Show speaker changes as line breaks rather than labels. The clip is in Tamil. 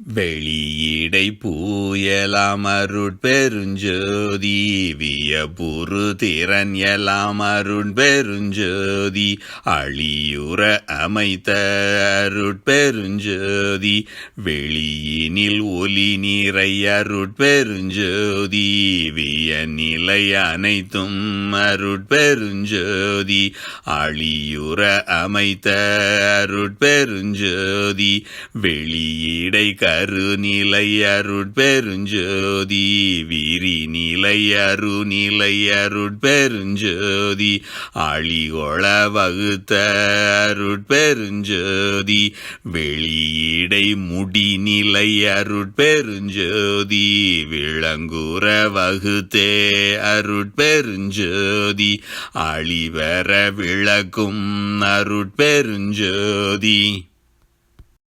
வெளியீடை பூயலாம் அருட்பெருஞ்சோதி வியபுரு திறன் எலாம் அருட்பெருஞ்சோதி அழியுற அமைத்த அருட் பெருஞ்சோதி வெளியினில் ஒலி நிறை அருட்பெருஞ்சோதி விய நிலை அனைத்தும் அருட் பெருஞ்சோதி அழியுற அமைத்த அருட் பெருஞ்சோதி வெளியீடை கருநிலை அருட்பெருஞ்சோதி விரி நிலை அருநிலை அருட்பெருஞ்சோதி அழிகொள வகுத்த அருட்பெருஞ்சோதி வெளியீடை முடிநிலை அருட்பெருஞ்சோதி விளங்குற வகுத்தே அருட்பெருஞ்சோதி அழிவர விளக்கும் அருட்பெருஞ்சோதி